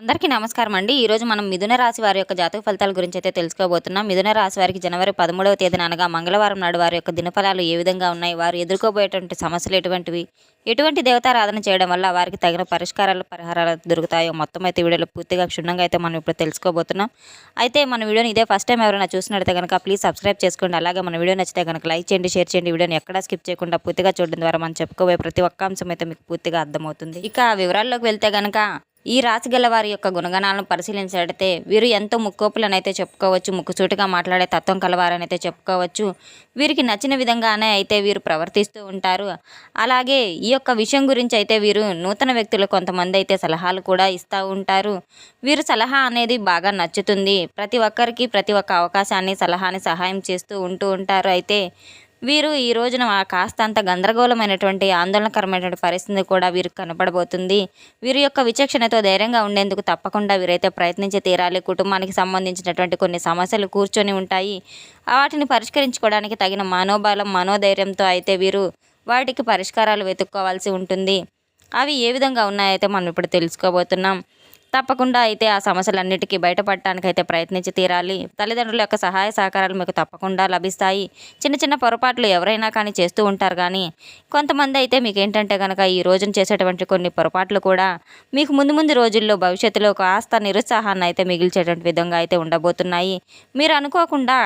అందరికీ నమస్కారం అండి. ఈరోజు మనం మిథున రాశి వారి యొక్క జాతక ఫలితాల గురించి అయితే తెలుసుకోబోతున్నాం. మిథున రాశి వారికి జనవరి పదమూడవ తేదీన అనగా మంగళవారం నాడు వారి యొక్క దినఫలాలు ఏ విధంగా ఉన్నాయి వారు ఎదుర్కోబోయేటువంటి సమస్యలు ఎటువంటివి ఎటువంటి దేవతారాధన చేయడం వల్ల వారికి తగిన పరిష్కారాలు పరిహారాలు దొరుకుతాయో మొత్తం అయితే వీడియోలో పూర్తిగా క్షుణ్ణంగా అయితే మనం ఇప్పుడు తెలుసుకోబోతున్నాం. అయితే మన వీడియోని ఇదే ఫస్ట్ టైం ఎవరైనా చూసినట్లయితే కనుక ప్లీజ్ సబ్స్క్రైబ్ చేసుకోండి. అలాగే మన వీడియో నచ్చితే కనుక లైక్ చేయండి షేర్ చేయండి. వీడియోని ఎక్కడా స్కిప్ చేయకుండా పూర్తిగా చూడడం ద్వారా మనం చెప్పుకోబోయే ప్రతి ఒక్క అంశం అయితే మీకు పూర్తిగా అర్థమవుతుంది. ఇక వివరాల్లోకి వెళ్తే కనుక ఈ రాశి గల వారి యొక్క గుణగణాలను పరిశీలించినట్లయితే వీరు ఎంతో ముక్కోపులనైతే చెప్పుకోవచ్చు ముక్కుచూటుగా మాట్లాడే తత్వం కలవారనైతే చెప్పుకోవచ్చు. వీరికి నచ్చిన విధంగానే అయితే వీరు ప్రవర్తిస్తూ ఉంటారు. అలాగే ఈ యొక్క విషయం గురించి అయితే వీరు నూతన వ్యక్తులు కొంతమంది అయితే సలహాలు కూడా ఇస్తూ ఉంటారు. వీరు సలహా అనేది బాగా నచ్చుతుంది. ప్రతి ఒక్కరికి ప్రతి ఒక్క అవకాశాన్ని సలహాని సహాయం చేస్తూ ఉంటూ ఉంటారు. అయితే వీరు ఈ రోజున కాస్తంత గందరగోళమైనటువంటి ఆందోళనకరమైనటువంటి పరిస్థితి కూడా వీరికి కనపడబోతుంది వీరి యొక్క విచక్షణతో ధైర్యంగా ఉండేందుకు తప్పకుండా వీరైతే ప్రయత్నించి తీరాలి. కుటుంబానికి సంబంధించినటువంటి కొన్ని సమస్యలు కూర్చొని ఉంటాయి. వాటిని పరిష్కరించుకోవడానికి తగిన మనోబలం మనోధైర్యంతో అయితే వీరు వాటికి పరిష్కారాలు వెతుక్కోవాల్సి ఉంటుంది. అవి ఏ విధంగా ఉన్నాయైతే మనం ఇప్పుడు తెలుసుకోబోతున్నాం. తప్పకుండా అయితే ఆ సమస్యలన్నిటికీ బయటపడటానికి అయితే ప్రయత్నించి తీరాలి. తల్లిదండ్రుల యొక్క సహాయ సహకారాలు మీకు తప్పకుండా లభిస్తాయి. చిన్న చిన్న పొరపాట్లు ఎవరైనా కానీ చేస్తూ ఉంటారు కానీ కొంతమంది అయితే మీకు ఏంటంటే కనుక ఈ రోజున చేసేటువంటి కొన్ని పొరపాట్లు కూడా మీకు ముందు ముందు రోజుల్లో భవిష్యత్తులో కాస్త నిరుత్సాహాన్ని అయితే మిగిల్చేటువంటి విధంగా అయితే ఉండబోతున్నాయి. మీరు అనుకోకుండా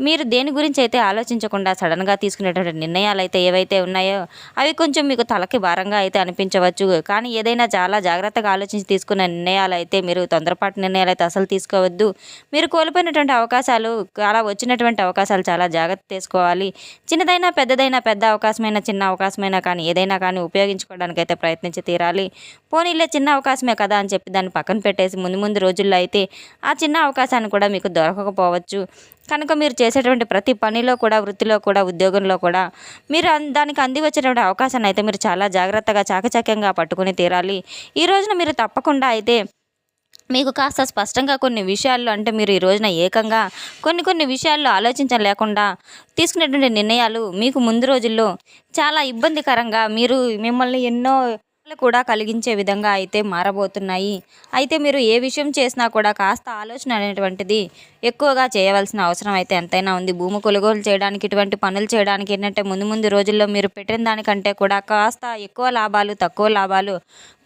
మీరు దేని గురించి అయితే ఆలోచించకుండా సడన్గా తీసుకునేటువంటి నిర్ణయాలు అయితే ఏవైతే ఉన్నాయో అవి కొంచెం మీకు తలకి భారంగా అయితే అనిపించవచ్చు. కానీ ఏదైనా చాలా జాగ్రత్తగా ఆలోచించి తీసుకున్న నిర్ణయాలు అయితే మీరు తొందరపాటు నిర్ణయాలు అయితే అసలు తీసుకోవద్దు. మీరు కోల్పోయినటువంటి అవకాశాలు అలా వచ్చినటువంటి అవకాశాలు చాలా జాగ్రత్త తీసుకోవాలి. చిన్నదైనా పెద్దదైనా పెద్ద అవకాశమైనా చిన్న అవకాశమైనా కానీ ఏదైనా కానీ ఉపయోగించుకోవడానికి అయితే ప్రయత్నించి తీరాలి. పోనీలే చిన్న అవకాశమే కదా అని చెప్పి దాన్ని పక్కన పెట్టేసి ముందు ముందు రోజుల్లో అయితే ఆ చిన్న అవకాశాన్ని కూడా మీకు దొరకకపోవచ్చు. కనుక మీరు చేసేటువంటి ప్రతి పనిలో కూడా వృత్తిలో కూడా ఉద్యోగంలో కూడా మీరు దానికి అంది వచ్చినటువంటి అవకాశాన్ని అయితే మీరు చాలా జాగ్రత్తగా చాకచక్యంగా పట్టుకుని తీరాలి. ఈ రోజున మీరు తప్పకుండా అయితే మీకు కాస్త స్పష్టంగా కొన్ని విషయాల్లో అంటే మీరు ఈ రోజున ఏకంగా కొన్ని కొన్ని విషయాల్లో ఆలోచించలేకుండా తీసుకునేటువంటి నిర్ణయాలు మీకు ముందు రోజుల్లో చాలా ఇబ్బందికరంగా మీరు మిమ్మల్ని ఎన్నో కూడా కలిగించే విధంగా అయితే మారబోతున్నాయి. అయితే మీరు ఏ విషయం చేసినా కూడా కాస్త ఆలోచన అనేటువంటిది ఎక్కువగా చేయవలసిన అవసరం అయితే ఎంతైనా ఉంది. భూమి కొనుగోలు చేయడానికి ఇటువంటి పనులు చేయడానికి ఏంటంటే ముందు ముందు రోజుల్లో మీరు పెట్టిన దానికంటే కూడా కాస్త ఎక్కువ లాభాలు తక్కువ లాభాలు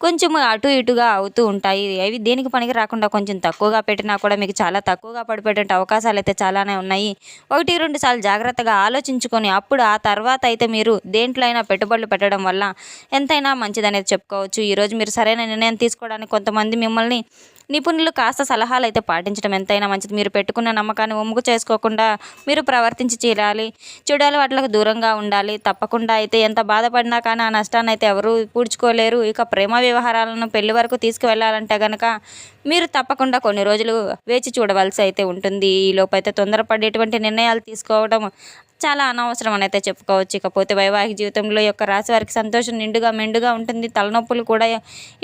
కొంచెం అటు ఇటుగా అవుతూ ఉంటాయి. అవి దేనికి పనికి రాకుండా కొంచెం తక్కువగా పెట్టినా కూడా మీకు చాలా తక్కువగా పడిపోయేటువంటి అవకాశాలు అయితే చాలానే ఉన్నాయి. ఒకటి రెండు సార్లు జాగ్రత్తగా ఆలోచించుకొని అప్పుడు ఆ తర్వాత అయితే మీరు దేంట్లో అయినా పెట్టుబడులు పెట్టడం వల్ల ఎంతైనా మంచిదనేది చెప్పుకోవచ్చు. ఈరోజు మీరు సరైన నిర్ణయం తీసుకోవడానికి కొంతమంది మిమ్మల్ని నిపుణులు కాస్త సలహాలు అయితే పాటించడం ఎంతైనా మంచిది. మీరు పెట్టుకున్న నమ్మకాన్ని ఒమ్ముకు చేసుకోకుండా మీరు ప్రవర్తించి చేరాలి. చూడాలి వాటికి దూరంగా ఉండాలి. తప్పకుండా అయితే ఎంత బాధపడినా కానీ ఆ నష్టాన్ని అయితే ఎవరు పూడ్చుకోలేరు. ఇక ప్రేమ వ్యవహారాలను పెళ్ళి వరకు తీసుకువెళ్ళాలంటే కనుక మీరు తప్పకుండా కొన్ని రోజులు వేచి చూడవలసి అయితే ఉంటుంది. ఈ లోపు అయితే తొందరపడేటువంటి నిర్ణయాలు తీసుకోవడం చాలా అనవసరం అని అయితే చెప్పుకోవచ్చు. ఇకపోతే వైవాహిక జీవితంలో యొక్క రాశి వారికి సంతోషం నిండుగా మెండుగా ఉంటుంది. తలనొప్పులు కూడా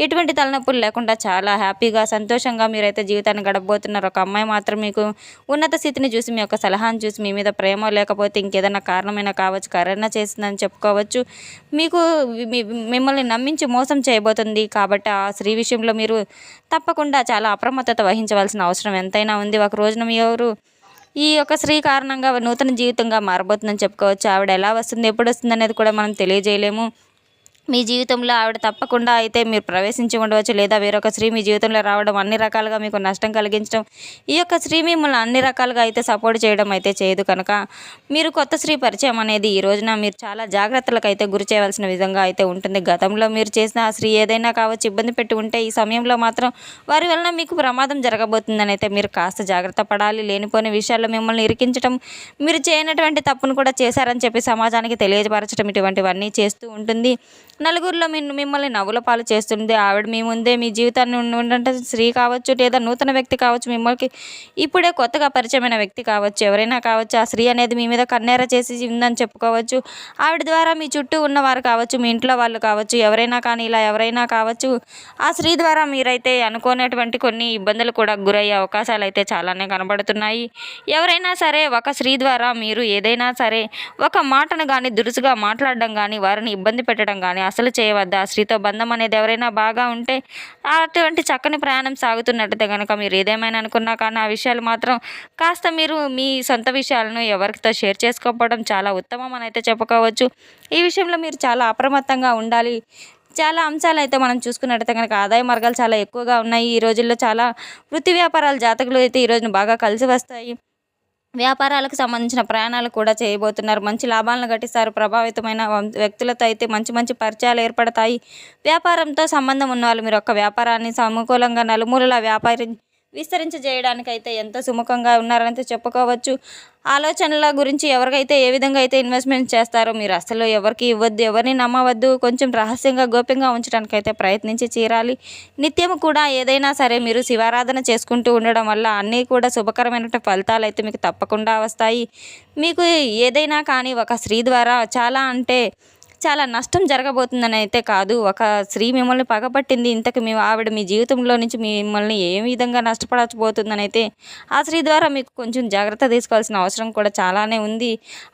ఎటువంటి తలనొప్పులు లేకుండా చాలా హ్యాపీగా సంతోషంగా మీరైతే జీవితాన్ని గడపబోతున్నారు. ఒక అమ్మాయి మాత్రం మీకు ఉన్నత స్థితిని చూసి మీ యొక్క సలహాను చూసి మీ మీద ప్రేమ లేకపోతే ఇంకేదైనా కారణమైనా కావచ్చు కరోనా చేసిందని చెప్పుకోవచ్చు. మీకు మిమ్మల్ని నమ్మించి మోసం చేయబోతుంది. కాబట్టి ఆ స్త్రీ విషయంలో మీరు తప్పకుండా చాలా అప్రమత్తత వహించవలసిన అవసరం ఎంతైనా ఉంది. ఒక రోజున మీ ఎవరు ఈ యొక్క స్త్రీ కారణంగా నూతన జీవితంగా మారబోతుందని చెప్పుకోవచ్చు. ఆవిడ ఎలా వస్తుంది ఎప్పుడు వస్తుంది అనేది కూడా మనం తెలియజేయలేము. మీ జీవితంలో ఆవిడ తప్పకుండా అయితే మీరు ప్రవేశించి ఉండవచ్చు లేదా వేరొక స్త్రీ మీ జీవితంలో రావడం అన్ని రకాలుగా మీకు నష్టం కలిగించడం ఈ యొక్క స్త్రీ మిమ్మల్ని అన్ని రకాలుగా అయితే సపోర్ట్ చేయడం అయితే చేయదు కనుక మీరు కొత్త స్త్రీ పరిచయం అనేది ఈ రోజున మీరు చాలా జాగ్రత్తలకు అయితే గురి చేయవలసిన విధంగా అయితే ఉంటుంది. గతంలో మీరు చేసిన ఆ స్త్రీ ఏదైనా కావచ్చు ఇబ్బంది పెట్టి ఉంటే ఈ సమయంలో మాత్రం వారి వలన మీకు ప్రమాదం జరగబోతుందని అయితే మీరు కాస్త జాగ్రత్త పడాలి. లేనిపోని విషయాల్లో మిమ్మల్ని ఇరికించడం మీరు చేయనటువంటి తప్పును కూడా చేశారని చెప్పి సమాజానికి తెలియజపరచడం ఇటువంటివన్నీ చేస్తూ ఉంటుంది. నలుగురిలో మిన్ మిమ్మల్ని నవ్వుల పాలు చేస్తుంది ఆవిడ. మీ ముందే మీ జీవితాన్ని ఉండే స్త్రీ కావచ్చు లేదా నూతన వ్యక్తి కావచ్చు మిమ్మల్ని ఇప్పుడే కొత్తగా పరిచయమైన వ్యక్తి కావచ్చు. ఎవరైనా కావచ్చు ఆ స్త్రీ అనేది మీ మీద కన్నేర చేసి ఉందని చెప్పుకోవచ్చు. ఆవిడ ద్వారా మీ చుట్టూ ఉన్నవారు కావచ్చు మీ ఇంట్లో వాళ్ళు కావచ్చు ఎవరైనా కానీ ఇలా ఎవరైనా కావచ్చు ఆ స్త్రీ ద్వారా మీరైతే అనుకోనటువంటి కొన్ని ఇబ్బందులు కూడా గురయ్యే అవకాశాలు అయితే చాలానే కనబడుతున్నాయి. ఎవరైనా సరే ఒక స్త్రీ ద్వారా మీరు ఏదైనా సరే ఒక మాటను కానీ దురుసుగా మాట్లాడడం కానీ వారిని ఇబ్బంది పెట్టడం కానీ అసలు చేయవద్దా. స్త్రీతో బంధం అనేది ఎవరైనా బాగా ఉంటే అటువంటి చక్కని ప్రయాణం సాగుతున్నట్టయితే కనుక మీరు ఏదేమైనా అనుకున్నా కానీ ఆ విషయాలు మాత్రం కాస్త మీరు మీ సొంత విషయాలను ఎవరితో షేర్ చేసుకోకపోవడం చాలా ఉత్తమం అని అయితే చెప్పుకోవచ్చు. ఈ విషయంలో మీరు చాలా అప్రమత్తంగా ఉండాలి. చాలా అంశాలు అయితే మనం చూసుకున్నట్టయితే కనుక ఆదాయ మార్గాలు చాలా ఎక్కువగా ఉన్నాయి. ఈ రోజుల్లో చాలా వృత్తి వ్యాపారాల జాతకులు అయితే ఈ రోజున బాగా కలిసి వస్తాయి. వ్యాపారాలకు సంబంధించిన ప్రయాణాలు కూడా చేయబోతున్నారు. మంచి లాభాలను గట్టిస్తారు ప్రభావితమైన వ్యక్తులతో అయితే మంచి మంచి పరిచయాలు ఏర్పడతాయి. వ్యాపారంతో సంబంధం ఉన్న వాళ్ళు మీరు ఒక వ్యాపారాన్ని సమకూలంగా నలుమూలల వ్యాపారి విస్తరించజేయడానికైతే ఎంతో సుముఖంగా ఉన్నారంటే చెప్పుకోవచ్చు. ఆలోచనల గురించి ఎవరికైతే ఏ విధంగా అయితే ఇన్వెస్ట్మెంట్ చేస్తారో మీరు అసలు ఎవరికి ఇవ్వద్దు ఎవరిని నమ్మవద్దు కొంచెం రహస్యంగా గోప్యంగా ఉంచడానికైతే ప్రయత్నించి తీరాలి. నిత్యం కూడా ఏదైనా సరే మీరు శివారాధన చేసుకుంటూ ఉండడం వల్ల అన్నీ కూడా శుభకరమైన ఫలితాలు అయితే మీకు తప్పకుండా వస్తాయి. మీకు ఏదైనా కానీ ఒక స్త్రీ ద్వారా చాలా అంటే చాలా నష్టం జరగబోతుందని అయితే కాదు. ఒక స్త్రీ మిమ్మల్ని పగపట్టింది. ఇంతకు మీ ఆవిడ మీ జీవితంలో నుంచి మిమ్మల్ని ఏ విధంగా నష్టపడబోతుందని అయితే ఆ స్త్రీ ద్వారా మీకు కొంచెం జాగ్రత్త తీసుకోవాల్సిన అవసరం కూడా చాలానే ఉంది.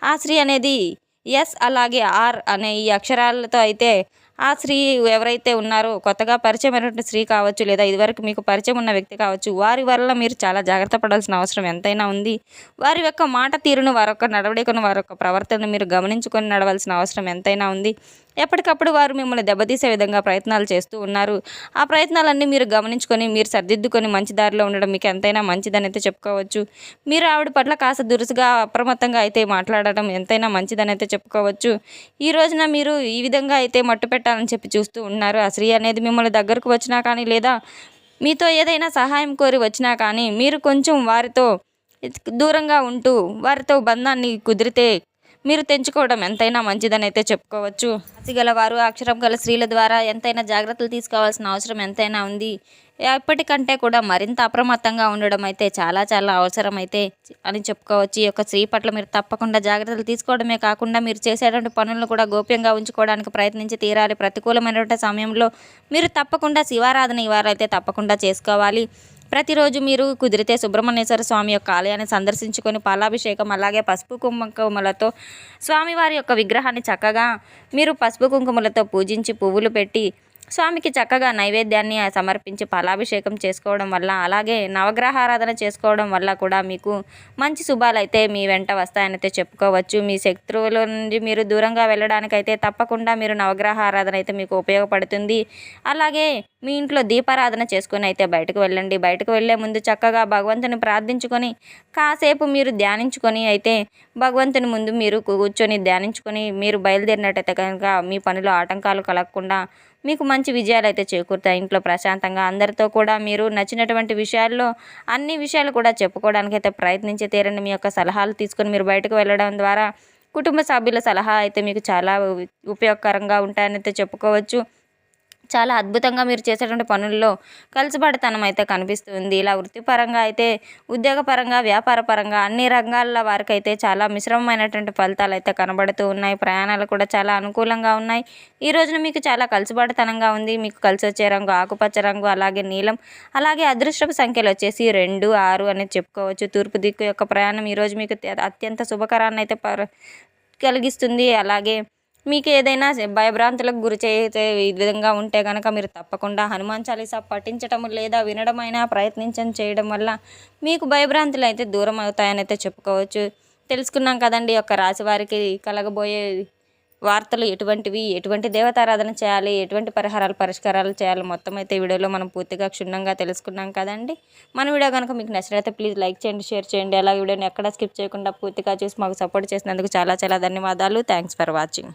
ఆ స్త్రీ అనేది ఎస్ అలాగే ఆర్ అనే ఈ అక్షరాలతో అయితే ఆ స్త్రీ ఎవరైతే ఉన్నారో కొత్తగా పరిచయమైనటువంటి స్త్రీ కావచ్చు లేదా ఇదివరకు మీకు పరిచయం ఉన్న వ్యక్తి కావచ్చు వారి వల్ల మీరు చాలా జాగ్రత్త పడాల్సిన అవసరం ఎంతైనా ఉంది. వారి యొక్క మాట తీరును వారొక్క నడవడికను వారి యొక్క ప్రవర్తనను మీరు గమనించుకొని నడవలసిన అవసరం ఎంతైనా ఉంది. ఎప్పటికప్పుడు వారు మిమ్మల్ని దెబ్బతీసే విధంగా ప్రయత్నాలు చేస్తూ ఉన్నారు. ఆ ప్రయత్నాలన్నీ మీరు గమనించుకొని మీరు సర్దిద్దుకొని మంచి దారిలో ఉండడం మీకు ఎంతైనా మంచిదని అయితే చెప్పుకోవచ్చు. మీరు ఆవిడ పట్ల కాస్త దురుసుగా అప్రమత్తంగా అయితే మాట్లాడడం ఎంతైనా మంచిదని అయితే చెప్పుకోవచ్చు. ఈ రోజున మీరు ఈ విధంగా అయితే మట్టు పెట్టాలని చెప్పి చూస్తూ ఉన్నారు. ఆ స్త్రీ అనేది మిమ్మల్ని దగ్గరకు వచ్చినా కానీ లేదా మీతో ఏదైనా సహాయం కోరి వచ్చినా కానీ మీరు కొంచెం వారితో దూరంగా ఉంటూ వారితో బంధాన్ని కుదిరితే మీరు తెంచుకోవడం ఎంతైనా మంచిదని అయితే చెప్పుకోవచ్చు. గల వారు అక్షరం గల స్త్రీల ద్వారా ఎంతైనా జాగ్రత్తలు తీసుకోవాల్సిన అవసరం ఎంతైనా ఉంది. ఎప్పటికంటే కూడా మరింత అప్రమత్తంగా ఉండడం అయితే చాలా చాలా అవసరం అయితే అని చెప్పుకోవచ్చు. ఈ యొక్క స్త్రీ పట్ల మీరు తప్పకుండా జాగ్రత్తలు తీసుకోవడమే కాకుండా మీరు చేసేటువంటి పనులను కూడా గోప్యంగా ఉంచుకోవడానికి ప్రయత్నించి తీరాలి. ప్రతికూలమైనటువంటి సమయంలో మీరు తప్పకుండా శివారాధన ఇవారైతే తప్పకుండా చేసుకోవాలి. ప్రతిరోజు మీరు కుదిరితే సుబ్రహ్మణ్యేశ్వర స్వామి యొక్క ఆలయాన్ని సందర్శించుకొని పాలాభిషేకం అలాగే పసుపు కుంకుమలతో స్వామివారి యొక్క విగ్రహాన్ని చక్కగా మీరు పసుపు కుంకుమలతో పూజించి పువ్వులు పెట్టి స్వామికి చక్కగా నైవేద్యాన్ని సమర్పించి ఫలాభిషేకం చేసుకోవడం వల్ల అలాగే నవగ్రహారాధన చేసుకోవడం వల్ల కూడా మీకు మంచి శుభాలు అయితే మీ వెంట వస్తాయనైతే చెప్పుకోవచ్చు. మీ శత్రువుల నుండి మీరు దూరంగా వెళ్ళడానికైతే తప్పకుండా మీరు నవగ్రహ ఆరాధన అయితే మీకు ఉపయోగపడుతుంది. అలాగే మీ ఇంట్లో దీపారాధన చేసుకుని అయితే బయటకు వెళ్ళండి. బయటకు వెళ్ళే ముందు చక్కగా భగవంతుని ప్రార్థించుకొని కాసేపు మీరు ధ్యానించుకొని అయితే భగవంతుని ముందు మీరు కూర్చొని ధ్యానించుకొని మీరు బయలుదేరినట్టయితే కనుక మీ పనిలో ఆటంకాలు కలగకుండా మీకు మంచి విజయాలు అయితే చేకూరుతాయి ఇంట్లో ప్రశాంతంగా. అందరితో కూడా మీరు నచ్చినటువంటి విషయాల్లో అన్ని విషయాలు కూడా చెప్పుకోవడానికి అయితే ప్రయత్నించి తీరండి. మీ యొక్క సలహాలు తీసుకొని మీరు బయటకు వెళ్ళడం ద్వారా కుటుంబ సభ్యుల సలహా అయితే మీకు చాలా ఉపయోగకరంగా ఉంటాయని అయితే చెప్పుకోవచ్చు. చాలా అద్భుతంగా మీరు చేసేటువంటి పనుల్లో కలిసిపడతనం అయితే కనిపిస్తుంది. ఇలా వృత్తిపరంగా అయితే ఉద్యోగపరంగా వ్యాపార పరంగా అన్ని రంగాల వారికైతే చాలా మిశ్రమమైనటువంటి ఫలితాలు అయితే కనబడుతూ ఉన్నాయి. ప్రయాణాలు కూడా చాలా అనుకూలంగా ఉన్నాయి. ఈ రోజున మీకు చాలా కలిసిపడతనంగా ఉంది. మీకు కలిసి వచ్చే రంగు ఆకుపచ్చ రంగు అలాగే నీలం అలాగే అదృష్టపు సంఖ్యలు వచ్చేసి రెండు ఆరు అనేది చెప్పుకోవచ్చు. తూర్పు దిక్కు యొక్క ప్రయాణం ఈరోజు మీకు అత్యంత శుభకరాన్ని అయితే కలిగిస్తుంది. అలాగే మీకు ఏదైనా భయభ్రాంతులకు గురి చేసే ఈ విధంగా ఉంటే కనుక మీరు తప్పకుండా హనుమాన్ చాలీసా పఠించటం లేదా వినడమైనా ప్రయత్నించడం చేయడం వల్ల మీకు భయభ్రాంతులు అయితే దూరం అవుతాయని అయితే చెప్పుకోవచ్చు. తెలుసుకున్నాం కదండి యొక్క రాశి వారికి కలగబోయే వార్తలు ఎటువంటివి ఎటువంటి దేవతారాధన చేయాలి ఎటువంటి పరిహారాలు పరిష్కారాలు చేయాలి మొత్తం అయితే వీడియోలో మనం పూర్తిగా క్షుణ్ణంగా తెలుసుకున్నాం కదండి. మన వీడియో కనుక మీకు నచ్చినట్లయితే ప్లీజ్ లైక్ చేయండి షేర్ చేయండి. అలాగే వీడియోని ఎక్కడ స్కిప్ చేయకుండా పూర్తిగా చూసి మాకు సపోర్ట్ చేసినందుకు చాలా చాలా ధన్యవాదాలు. Thanks for watching.